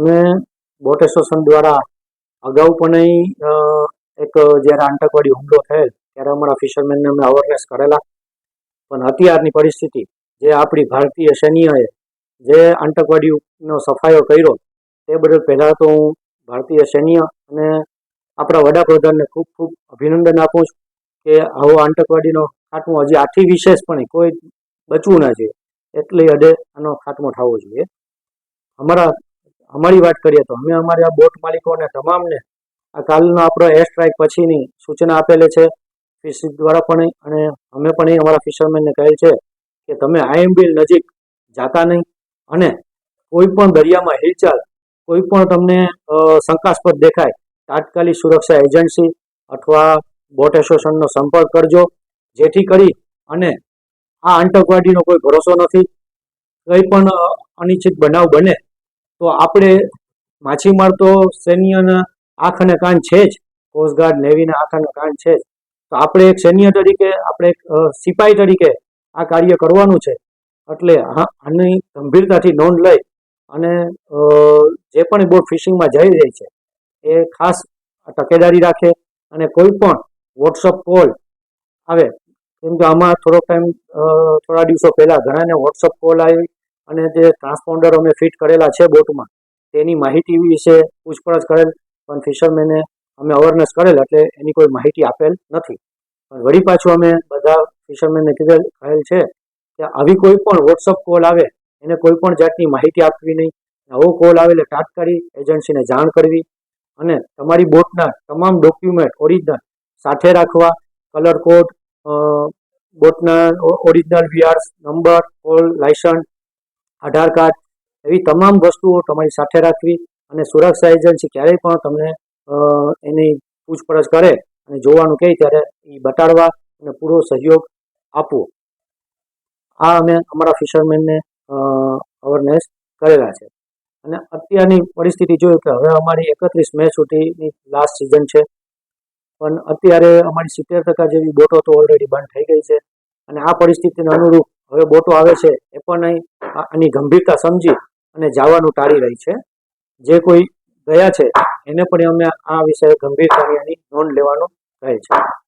અમે boat association દ્વારા અગાઉ પણ અહીં એક જ્યારે આતંકવાદી હુમલો થયેલ, ત્યારે અમારા ફિશરમેનને અમે અવેરનેસ કરેલા. પણ અત્યારની પરિસ્થિતિ, જે આપણી ભારતીય સૈન્યએ જે આતંકવાદીનો સફાયો કર્યો, તે બદલ પહેલાં તો હું ભારતીય સૈન્ય અને આપણા વડાપ્રધાનને ખૂબ ખૂબ અભિનંદન આપું છું કે આવો આતંકવાદીનો ખાતમો હજી આથી વિશેષપણે કોઈ બચવું ના જોઈએ. એટલી હદે આનો ખાતમો થવો જોઈએ. અમારા અમારી વાત કરીએ તો અમે અમારા બોટ માલિકોને તમામને આ કાલનો આપણો એર સ્ટ્રાઇક પછીની સૂચના આપેલી છે. ફિશિંગ દ્વારા પણ અને અમે પણ અમારા ફિશરમેનને કહેલ છે કે તમે આઈએમબીલ નજીક જાતા નહીં અને કોઈ પણ દરિયામાં હિલચાલ, કોઈ પણ તમને શંકાસ્પદ દેખાય, તાત્કાલિક સુરક્ષા એજન્સી અથવા બોટ એસોસિએશનનો સંપર્ક કરજો. જેથી કરી અને આ આતંકવાદીનો કોઈ ભરોસો નથી. કંઈ પણ અનિશ્ચિત બનાવ બને તો આપણે માછીમાર તો સૈન્યના આંખ અને કાન છે જ. કોસ્ટગાર્ડ નેવીના આંખ અને કાન છે જ. તો આપણે એક સૈન્ય તરીકે, આપણે એક સિપાઈ તરીકે આ કાર્ય કરવાનું છે. એટલે આની ગંભીરતાથી નોંધ લઈ અને જે પણ બોટ ફિશિંગમાં જઈ રહી છે, એ ખાસ તકેદારી રાખે અને કોઈ પણ વોટ્સઅપ કોલ આવે. કેમ કે આમાં થોડોક ટાઈમ થોડા દિવસો પહેલાં ઘણાને વોટ્સઅપ કોલ આવી અને જે ટ્રાન્સપોન્ડર અમે ફિટ કરેલા છે બોટમાં, તેની માહિતી વિશે પૂછપરછ કરેલ, પણ ફિશરમેને અમે અવેરનેસ કરેલ એટલે એની કોઈ માહિતી આપેલ નથી. પણ વળી પાછું અમે બધા ફિશરમેનને કીધેલ, કહેલ છે કે આવી કોઈ પણ વોટ્સઅપ કોલ આવે, એને કોઈ પણ જાતની માહિતી આપવી નહીં. આવો કોલ આવે એટલે તાત્કાલિક એજન્સીને જાણ કરવી અને તમારી બોટના તમામ ડોક્યુમેન્ટ ઓરિજિનલ સાથે રાખવા colour code બોટના original VR number call licence Aadhaar card એવી તમામ વસ્તુઓ તમારી સાથે રાખવી અને સુરક્ષા એજન્સી ક્યારેય પણ તમને એની પૂછપરછ કરે અને જોવાનું કહે ત્યારે એ બતાડવા અને પૂરો સહયોગ આપવો. આ અમે અમારા ફિશરમેનને અવેરનેસ કરેલા છે. અને અત્યારની પરિસ્થિતિ જોયું કે હવે અમારી એકત્રીસ મે સુધીની લાસ્ટ સિઝન છે. પણ અત્યારે અમારી સિત્તેર ટકા જેવી બોટો તો ઓલરેડી બંધ થઈ ગઈ છે. અને આ પરિસ્થિતિને અનુરૂપ હવે બોટો આવે છે, એ પણ આ- આની ગંભીરતા સમજી અને જવાનું ટાળી રહી છે. જે કોઈ ગયા છે, એને પણ અમે આ વિષય ગંભીરતાની એની નોંધ લેવાનું કહે છે.